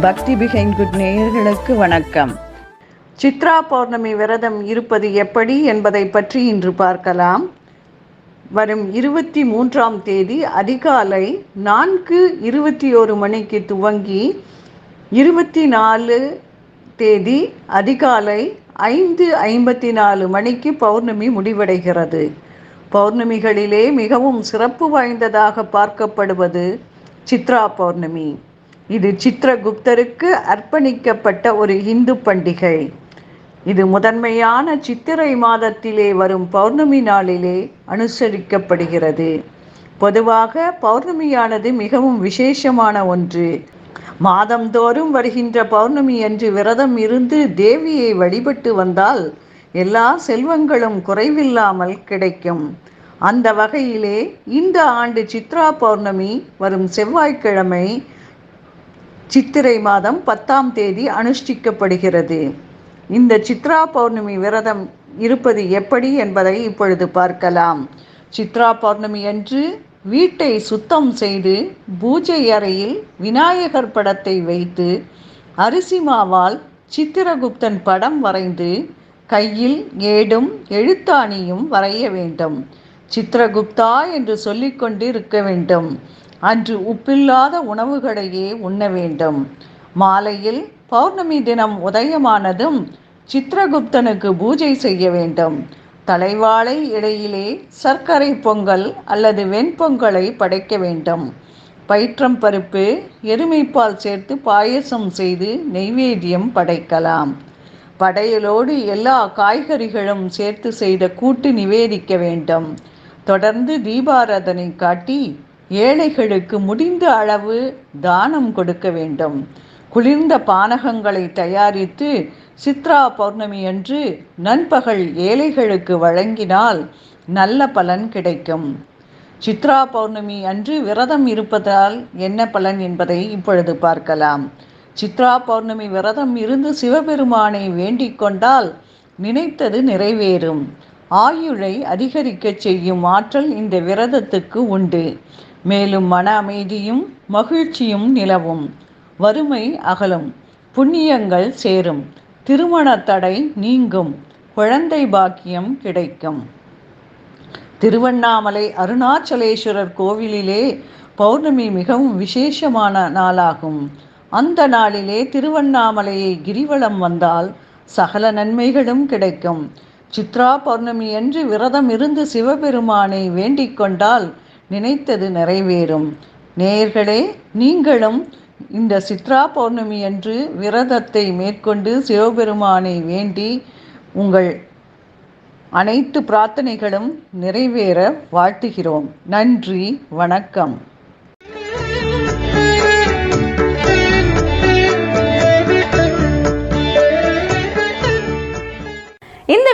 பக்தி பிகைன் குட் நேயர்களுக்கு வணக்கம். சித்ரா பௌர்ணமி விரதம் இருப்பது எப்படி என்பதை பற்றி இன்று பார்க்கலாம். வரும் இருபத்தி மூன்றாம் தேதி அதிகாலை நான்கு இருபத்தி ஒரு மணிக்கு துவங்கி இருபத்தி நாலு தேதி அதிகாலை ஐந்து ஐம்பத்தி நாலு மணிக்கு பௌர்ணமி முடிவடைகிறது. பௌர்ணமிகளிலே மிகவும் சிறப்பு வாய்ந்ததாக பார்க்கப்படுவது சித்ரா பௌர்ணமி. இது சித்திரகுப்தருக்கு அர்ப்பணிக்கப்பட்ட ஒரு இந்து பண்டிகை. இது முதன்மையான சித்திரை மாதத்திலே வரும் பௌர்ணமி நாளிலே அனுசரிக்கப்படுகிறது. பொதுவாக பௌர்ணமியானது மிகவும் விசேஷமான ஒன்று. மாதந்தோறும் வருகின்ற பௌர்ணமி அன்று விரதம் இருந்து தேவியை வழிபட்டு வந்தால் எல்லா செல்வங்களும் குறைவில்லாமல் கிடைக்கும். அந்த வகையிலே இந்த ஆண்டு சித்ரா பௌர்ணமி வரும் செவ்வாய்க்கிழமை சித்திரை மாதம் பத்தாம் தேதி அனுஷ்டிக்கப்படுகிறது. இந்த சித்ரா பௌர்ணமி விரதம் இருப்பது எப்படி என்பதை இப்பொழுது பார்க்கலாம். சித்ரா பௌர்ணமி அன்று வீட்டை சுத்தம் செய்து பூஜை அறையில் விநாயகர் படத்தை வைத்து அரிசி மாவால் சித்திரகுப்தன் படம் வரைந்து கையில் ஏடும் எழுத்தாணியும் வரைய வேண்டும். சித்திரகுப்தா என்று சொல்லிக்கொண்டு இருக்க வேண்டும். அன்று உப்பில்லாத உணவுகளையே உண்ண வேண்டும். மாலையில் பௌர்ணமி தினம் உதயமானதும் சித்திரகுப்தனுக்கு பூஜை செய்ய வேண்டும். தலைவாழை இடையிலே சர்க்கரை பொங்கல் அல்லது வெண்பொங்கலை படைக்க வேண்டும். பயிற்றம் பருப்பு எருமைப்பால் சேர்த்து பாயசம் செய்து நெய்வேத்தியம் படைக்கலாம். படையலோடு எல்லா காய்கறிகளும் சேர்த்து செய்த கூட்டு நிவேதிக்க வேண்டும். தொடர்ந்து தீபாராதனை காட்டி ஏழைகளுக்கு முடிந்த அளவு தானம் கொடுக்க வேண்டும். குளிர்ந்த பானகங்களை தயாரித்து சித்ரா பௌர்ணமி அன்று நண்பகல் ஏழைகளுக்கு வழங்கினால் நல்ல பலன் கிடைக்கும். சித்ரா பௌர்ணமி அன்று விரதம் இருப்பதால் என்ன பலன் என்பதை இப்பொழுது பார்க்கலாம். சித்ரா பௌர்ணமி விரதம் இருந்து சிவபெருமானை வேண்டிக் கொண்டால் நினைத்தது நிறைவேறும். ஆயுளை அதிகரிக்கச் செய்யும் ஆற்றல் இந்த விரதத்துக்கு உண்டு. மேலும் மன அமைதியும் மகிழ்ச்சியும் நிலவும். வறுமை அகலும். புண்ணியங்கள் சேரும். திருமண தடை நீங்கும். குழந்தை பாக்கியம் கிடைக்கும். திருவண்ணாமலை அருணாச்சலேஸ்வரர் கோவிலிலே பௌர்ணமி மிகவும் விசேஷமான நாளாகும். அந்த நாளிலே திருவண்ணாமலையை கிரிவலம் வந்தால் சகல நன்மைகளும் கிடைக்கும். சித்ரா பௌர்ணமி என்று விரதம் இருந்து சிவபெருமானை வேண்டிக் கொண்டால் நினைத்தது நிறைவேறும். நேயர்களே நீங்களும் இந்த சித்ரா பௌர்ணமி அன்று விரதத்தை மேற்கொண்டு சிவபெருமானை வேண்டி உங்கள் அனைத்து பிரார்த்தனைகளும் நிறைவேற வாழ்த்துகிறோம். நன்றி வணக்கம்.